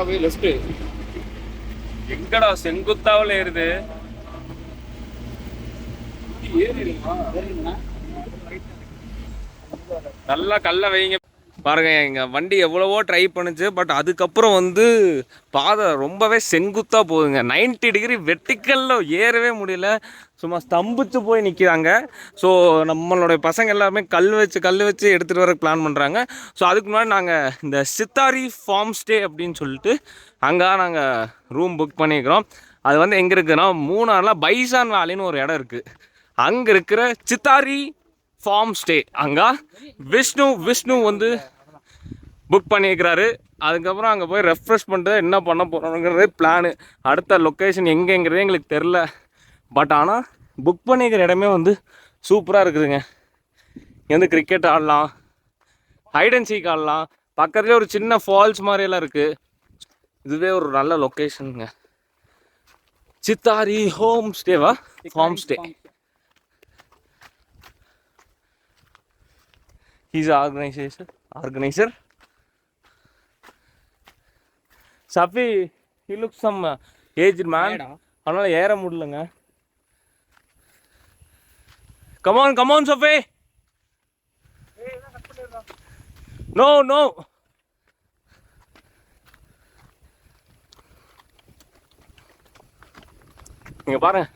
போய் லெஃப்ட் எங்கடா செங்குத்தாவில் ஏறுது? நல்லா கல்ல வைங்க பாருங்க எங்கள் வண்டி எவ்வளவோ ட்ரை பண்ணுச்சு பட் அதுக்கப்புறம் வந்து பாதை ரொம்பவே செங்குத்தா போகுதுங்க. 90 டிகிரி வெர்டிக்கல்ல ஏறவே முடியல. சும்மா ஸ்தம்பிச்சு போய் நிற்கிறாங்க ஸோ நம்மளுடைய பசங்க எல்லாருமே கல் வச்சு கல் வச்சு எடுத்துகிட்டு வர பிளான் பண்ணுறாங்க ஸோ அதுக்கு முன்னாடி நாங்கள் இந்த சித்தாரி ஃபார்ம் ஸ்டே அப்படின்னு சொல்லிட்டு அங்கே நாங்கள் ரூம் புக் பண்ணியிருக்கிறோம். அது வந்து எங்கே இருக்குன்னா மூணாறுலாம் பைசான் வேலின்னு ஒரு இடம் இருக்குது அங்கே இருக்கிற சித்தாரி ஃபார்ம் ஸ்டே அங்கே விஷ்ணு விஷ்ணு வந்து புக் பண்ணியிருக்கிறாரு. அதுக்கப்புறம் அங்கே போய் ரெஃப்ரெஷ் பண்ணுறது என்ன பண்ண போகிறோங்கிறது பிளானு அடுத்த லொக்கேஷன் எங்கேங்கிறதே எங்களுக்கு தெரில பட் ஆனால் புக் பண்ணியிருக்கிற இடமே வந்து சூப்பராக இருக்குதுங்க. இங்கே வந்து கிரிக்கெட் ஆடலாம். ஹைட் அண்ட் சீக் ஆடலாம். பக்கத்துலேயே ஒரு சின்ன ஃபால்ஸ் மாதிரியெல்லாம் இருக்குது இதுவே ஒரு நல்ல லொக்கேஷனுங்க சித்தாரி home ஸ்டேவா farm stay he's organization organizer Safi he look some age man அதனால ஏற முடியலங்க. Come on come on Safi no no இங்க பாருங்க.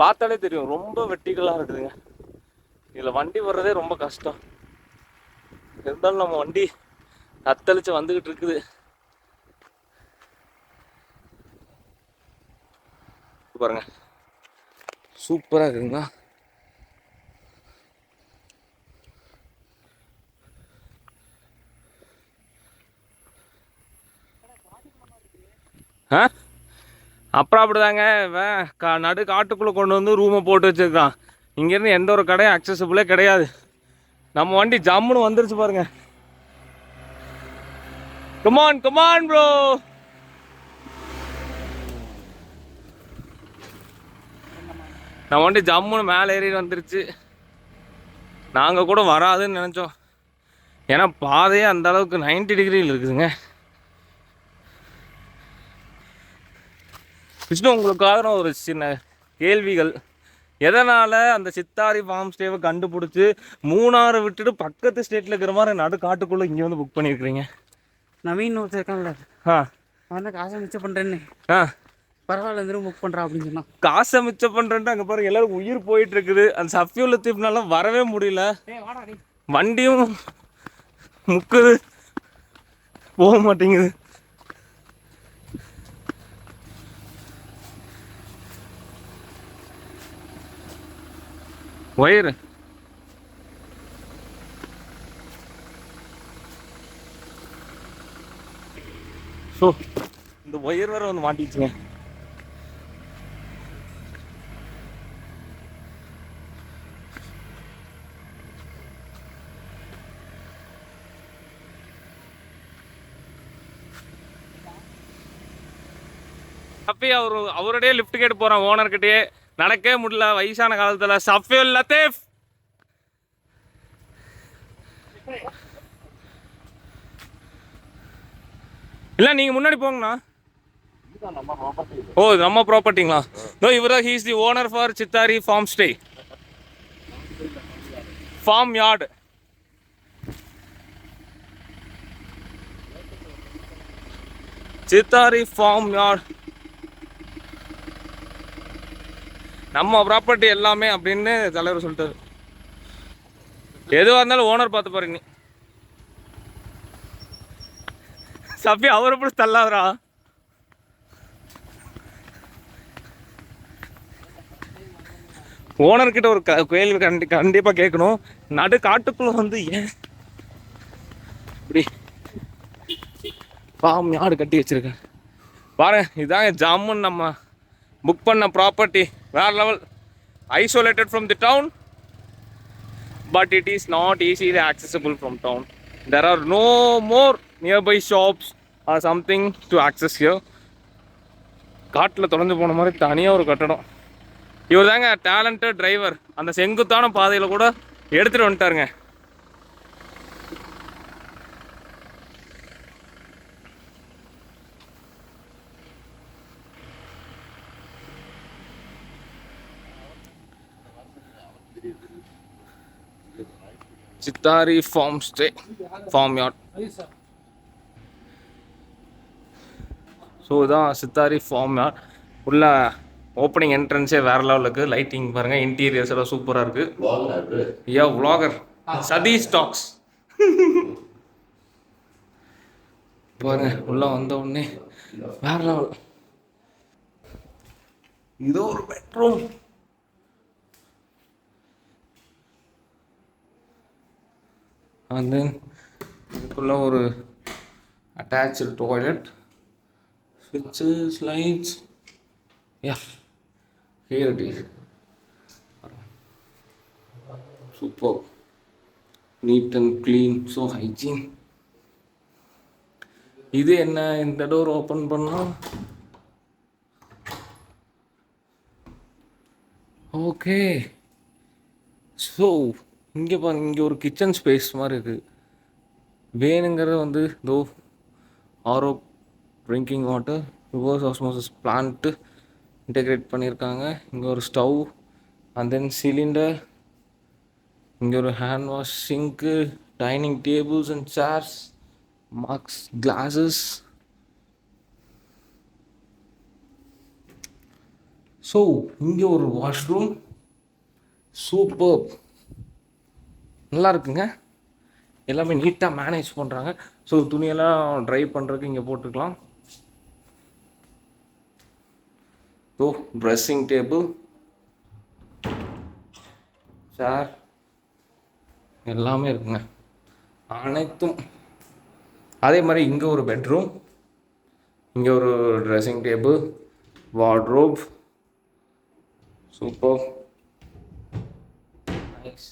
பார்த்தாலே தெரியும். ரொம்ப வெட்டிகளாக இருக்குதுங்க. இதில் வண்டி வர்றதே ரொம்ப கஷ்டம். இருந்தாலும் நம்ம வண்டி தத்தளிச்சு வந்துகிட்டு இருக்குது. பாருங்க. சூப்பரா இருக்குங்களா ஆ? அப்புறம் அப்படிதாங்க. நடு காட்டுக்குள்ளே கொண்டு வந்து ரூமை போட்டு வச்சிருக்கான். இங்கேருந்து எந்த ஒரு கடையும் அக்சசபிளே கிடையாது. நம்ம வண்டி ஜம்முன்னு வந்துருச்சு பாருங்க. கமான் கமான் ப்ரோ நம்ம வண்டி ஜம்முன்னு மேலே ஏறி வந்துருச்சு. நாங்கள் கூட வராதுன்னு நினச்சோம். ஏன்னா பாதையே அந்த அளவுக்கு 90 டிகிரியில் இருக்குதுங்க. விஷ்ணு உங்களுக்காக ஒரு சின்ன கேள்விகள். எதனால் அந்த சித்தாரி ஃபார்ம் ஸ்டேவை கண்டுபிடிச்சி மூணாறு விட்டுட்டு பக்கத்து ஸ்டேட்டில் இருக்கிற மாதிரி நடு காட்டுக்குள்ளே இங்கே வந்து புக் பண்ணியிருக்கிறீங்க நவீன் ஒருத்தர் இருக்கான்ல. ஆ. அவன் காசை மிச்சம் பண்ணுறேன்னு ஆ. பரவாயில்ல இந்த புக் பண்ணுறான் அப்படின்னு சொன்னான். காசை மிச்சம் பண்ணுறேன்ட்டு அங்கே பாருங்க எல்லாரும் உயிர் போயிட்டு இருக்குது அந்த சஃபியுள்ள தீப்னால வரவே முடியல. வண்டியும் முக்குது. போக மாட்டேங்குது. ஒயர். ஸோ இந்த ஒயர் வேற வந்து மாட்டிச்சுங்க சஃபி அவர் அவருடைய லிஃப்ட் கேட்டு போகிறோம் ஓனர்கிட்டயே நடக்கவே முடியல. வயசான காலத்தில். சஃபியுல் லத்தீஃப் இல்லை நீங்கள் முன்னாடி போங்கண்ணா. ஓ இது நம்ம ப்ராப்பர்ட்டிங்களா? நோ இவர் தான் he's the owner for Chittari farm stay farm yard Chittari farm yard நம்ம ப்ராப்பர்ட்டி எல்லாமே அப்படின்னு தலைவர் சொல்லிட்டாரு. எதுவாக இருந்தாலும் ஓனர் பார்த்து பாருங்க நீ. சஃபி அவரை பிடிச்சி தள்ளாதரா ஓனர்கிட்ட ஒரு க கேள்வி கண்டி கண்டிப்பாக கேட்கணும். நடு காட்டுக்குள்ளே வந்து ஏன் இப்படி ஃபார்ம் யார்டு கட்டி வச்சிருக்கேன் பாருங்க இதாங்க ஜாமுன் நம்ம புக் பண்ண ப்ராப்பர்ட்டி வேற level isolated from the town but it is not easily accessible from town there are no more nearby shops or something to access here. காட்டில் தொலைஞ்சு போன மாதிரி தனியாக ஒரு கட்டடம். இவர் தாங்க டேலண்டட் டிரைவர் அந்த செங்குத்தான பாதையில் கூட எடுத்துகிட்டு வந்துட்டாருங்க. Chittari farm stay farm yard so இதான் சித்தாரி ஃபார்ம் யார்ட் உள்ள ஓப்பனிங் என்ட்ரன்ஸே வேற லெவலில் இருக்குது லைட்டிங் பாருங்கள் இன்டீரியர்ஸ் எல்லாம் சூப்பராக இருக்குது ஐயா vlogger. சதீஷ் டாக்ஸ் பாருங்க உள்ள வந்த உடனே வேற லெவல் இது ஒரு பெட்ரூம் அண்ட் தென் இதுக்குள்ளே ஒரு attach toilet ஸ்விட்சஸ் slides yeah here it super neat and clean so hygiene இது என்ன இந்த டோர் ஓப்பன் பண்ணால் ஓகே ஸோ இங்கே பாருங்க இங்கே ஒரு கிச்சன் ஸ்பேஸ் மாதிரி இருக்குது வேணுங்கிறது வந்து தோ RO drinking water reverse osmosis plant integrate பண்ணியிருக்காங்க. இங்கே ஒரு ஸ்டவ் அண்ட் தென் சிலிண்டர் இங்கே ஒரு hand wash sink dining tables and chairs marks glasses so இங்கே ஒரு வாஷ்ரூம் சூப்பர் நல்லா இருக்குங்க எல்லாமே நீட்டாக மேனேஜ் பண்ணுறாங்க ஸோ துணியெல்லாம் ட்ரை பண்ணுறதுக்கு இங்கே போட்டுக்கலாம். ஸோ ட்ரெஸ்ஸிங் டேபிள் சேர் எல்லாமே இருக்குங்க. அனைத்தும். அதே மாதிரி இங்கே ஒரு பெட்ரூம் இங்கே ஒரு dressing table wardrobe super nice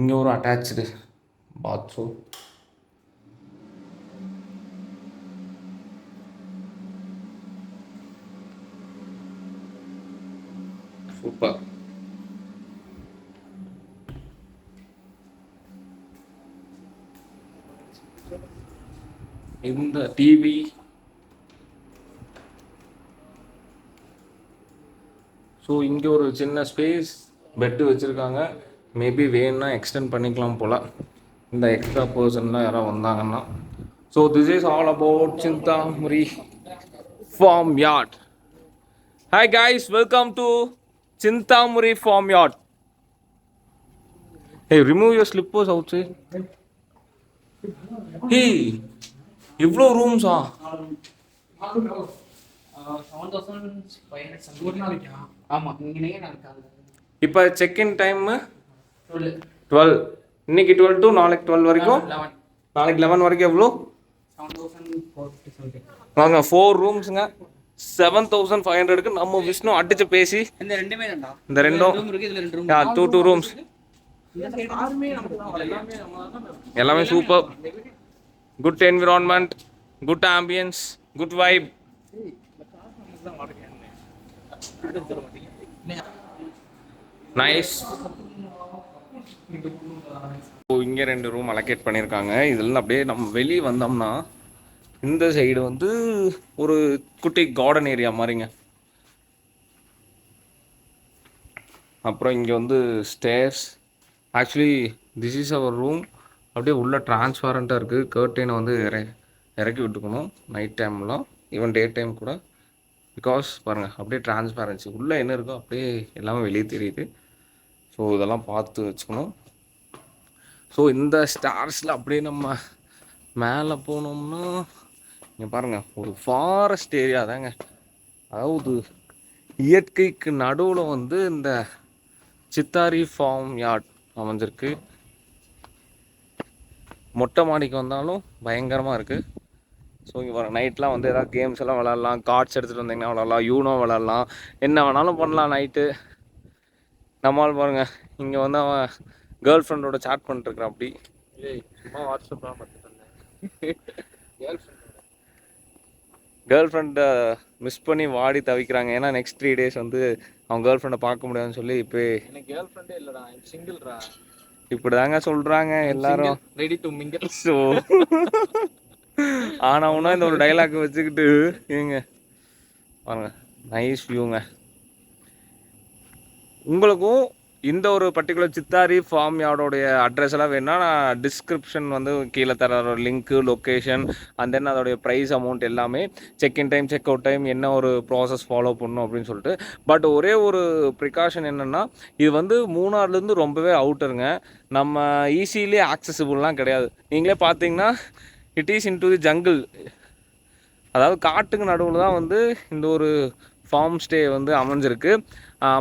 இங்கே ஒரு அட்டாச்சு பாத்ரூம் சூப்பர் இந்த டிவி ஸோ இங்கே ஒரு சின்ன ஸ்பேஸ் பெட்டு வச்சுருக்காங்க. மேபி வேணும்னா எக்ஸ்டெண்ட் பண்ணிக்கலாம் போல். இந்த எக்ஸ்ட்ரா பர்சன்லாம் யாராவது வந்தாங்கன்னா. So this is all about Chinthamari farm yard hi guys welcome to Chinthamari farm yard hey remove your slippers outside hey இவ்வளோ ரூம்ஸா இப்போ செக்இன் டைமு டுவெல் இன்னைக்கு டுவெல் டு நாளைக்கு டுவெல் வரைக்கும்? நாளைக்கு லெவன் வரைக்கும் எவ்வளோ? வாங்க ஃபோர் ரூம்ஸுங்க செவன் தௌசண்ட் ஃபைவ் ஹண்ட்ரடுக்கு நம்ம விஷ்ணு அடிச்சு பேசி. இந்த ரெண்டுமே இந்த ரெண்டும் டூ டூ ரூம்ஸ் எல்லாமே super good environment good ambience good vibe nice oh இங்கே ரெண்டு ரூம் அலோகேட் பண்ணியிருக்காங்க இதெல்லாம் அப்படியே நம்ம வெளியே வந்தோம்னா இந்த சைடு வந்து ஒரு குட்டி கார்டன் ஏரியா மாதிரிங்க. அப்புறம் இங்கே வந்து stairs actually this is our room அப்படியே உள்ளே டிரான்ஸ்பரண்ட்டாக இருக்குது கர்டைனை வந்து இற இறக்கி விட்டுக்கணும். நைட் டைம்லாம் ஈவன் டே டைம் கூட. பிகாஸ் பாருங்கள் அப்படியே டிரான்ஸ்பரன்சி உள்ளே என்ன இருக்கோ அப்படியே எல்லாமே வெளியே தெரியுது. ஸோ இதெல்லாம் பார்த்து வச்சுக்கணும். ஸோ இந்த ஸ்டார்ஸில் அப்படியே நம்ம மேலே போனோம்னா இங்கே பாருங்கள் ஒரு ஃபாரஸ்ட் ஏரியா தாங்க. அதாவது இயற்கைக்கு நடுவில் வந்து இந்த சித்தாரி ஃபார்ம் யார்ட் அமைஞ்சிருக்கு. மொட்டை மாடிக்கு வந்தாலும் பயங்கரமாக இருக்குது ஸோ இங்கே வர நைட்லாம் வந்து எதாவது கேம்ஸ் எல்லாம் விளாட்லாம் கார்ட்ஸ் எடுத்துகிட்டு வந்தீங்கன்னா விளாட்லாம் யூனோ விளாட்லாம் என்ன வேணாலும் பண்ணலாம் நைட்டு நம்மால் பாருங்க இங்கே வந்து அவன் கேர்ள் ஃப்ரெண்டோட சாட் பண்ணிட்டுருக்கான் அப்படி. சும்மா வாட்ஸ்அப் தான் பார்த்து தந்தேன் கேர்ள் ஃப்ரெண்ட் மிஸ் பண்ணி வாடி தவிக்கிறாங்க. ஏன்னா நெக்ஸ்ட் த்ரீ டேஸ் வந்து அவன் கேர்ள் ஃப்ரெண்டை பார்க்க முடியாதுன்னு சொல்லி இப்போ எனக்கு கேர்ள் ஃப்ரெண்டே இல்லடா சிங்கிள்ரா இப்படி தாங்க சொல்கிறாங்க எல்லாரும். ரெடி டு மிங்கிள் ஸோ ஆனவனா இந்த ஒரு டைலாக் வச்சுக்கிட்டு ஏங்க பாருங்க நைஸ் வியூங்க உங்களுக்கும் இந்த ஒரு பர்டிகுலர் சித்தாரி ஃபார்ம் யார்டோடைய அட்ரஸ் எல்லாம் வேணும்னா நான் டிஸ்கிரிப்ஷன் வந்து கீழே தர ஒரு லிங்க்கு லொக்கேஷன் அண்ட் தென் அதோடைய ப்ரைஸ் அமௌண்ட் எல்லாமே check in time check out time என்ன ஒரு ப்ராசஸ் ஃபாலோ பண்ணணும் அப்படின்னு சொல்லிட்டு. பட் ஒரே ஒரு ப்ரிகாஷன் என்னென்னா இது வந்து மூணார்லேருந்து ரொம்பவே அவுட்டருங்க நம்ம ஈஸியிலே ஆக்சசிபிள்லாம் கிடையாது. நீங்களே பார்த்தீங்கன்னா it is into the jungle அதாவது காட்டுக்கு நடுவில் தான் வந்து இந்த ஒரு ஃபார்ம் ஸ்டே வந்து அமைஞ்சிருக்கு.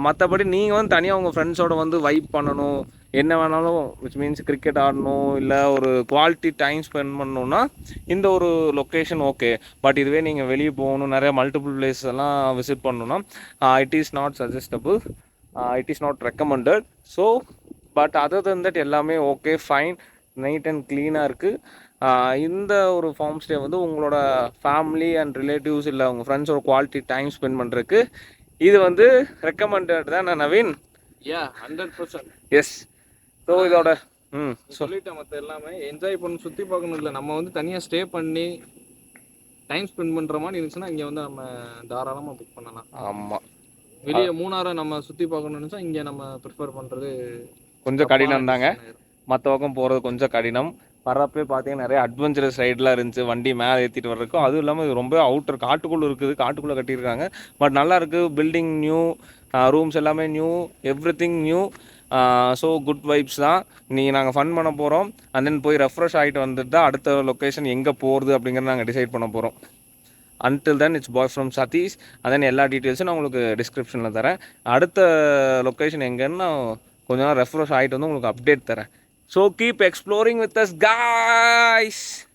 மற்றபடி நீங்கள் வந்து தனியாக உங்கள் ஃப்ரெண்ட்ஸோட வந்து வைப் பண்ணணும். என்ன வேணாலும் விச் மீன்ஸ் கிரிக்கெட் ஆடணும் இல்லை ஒரு குவாலிட்டி டைம் ஸ்பெண்ட் பண்ணணுன்னா இந்த ஒரு லொக்கேஷன் ஓகே பட் இதுவே நீங்கள் வெளியே போகணும் நிறைய மல்டிபிள் பிளேஸ் எல்லாம் விசிட் பண்ணணும்னா it is not suggestable it is not recommended so but other than that எல்லாமே ஓகே ஃபைன் நைட் அண்ட் க்ளீனாக இருக்குது இந்த ஒரு ஃபார்ம் ஸ்டே வந்து உங்களோட ஃபேமிலி அண்ட் ரிலேட்டிவ்ஸ் இல்லை உங்கள் ஃப்ரெண்ட்ஸோட குவாலிட்டி டைம் ஸ்பெண்ட் பண்ணுறதுக்கு இது வந்து ரெக்கமெண்டட் தான் Naveen. Yeah hundred percent yes so இதோட ம் சொல்லிட்டேன் மற்ற எல்லாமே. என்ஜாய் பண்ண சுற்றி பார்க்கணும் இல்லை. நம்ம வந்து தனியாக ஸ்டே பண்ணி டைம் ஸ்பெண்ட் பண்ணுற மாதிரி இருந்துச்சுன்னா இங்கே வந்து நம்ம தாராளமாக புக் பண்ணலாம். ஆமாம் வெளியே மூணாரை நம்ம சுற்றி பார்க்கணும்னு நினச்சா இங்கே நம்ம ப்ரிஃபர் பண்ணுறது கொஞ்சம் கடினம் தாங்க மற்ற பக்கம் போகிறது கொஞ்சம் கடினம். வரப்பே பார்த்தீங்கன்னா நிறைய அட்வென்ச்சரஸ் ரைடெலாம் இருந்துச்சு. வண்டி மேலே ஏற்றிட்டு வர்றதுக்கும் அதுவும் இல்லாமல் இது ரொம்ப அவுட்டர் காட்டுக்குள்ளே இருக்குது. காட்டுக்குள்ளே கட்டியிருக்காங்க. பட் நல்லா இருக்குது பில்டிங் நியூ ரூம்ஸ் எல்லாமே new everything new so good vibes தான். நீங்கள் நாங்கள் ஃபன் பண்ண போகிறோம் அண்ட் தென் போய் ரெஃப்ரெஷ் ஆகிட்டு வந்துட்டு தான் அடுத்த லொக்கேஷன் எங்கே போகிறது அப்படிங்கிறத நாங்கள் டிசைட் பண்ண போகிறோம் until then it's bye from Sathish then எல்லா டீட்டெயில்ஸும் நான் உங்களுக்கு டிஸ்கிரிப்ஷனில் தரேன். அடுத்த லொக்கேஷன் எங்கேன்னு நான் கொஞ்ச நேரம் ரெஃப்ரெஷ் ஆகிட்டு வந்து உங்களுக்கு அப்டேட் தரேன். So keep exploring with us guys!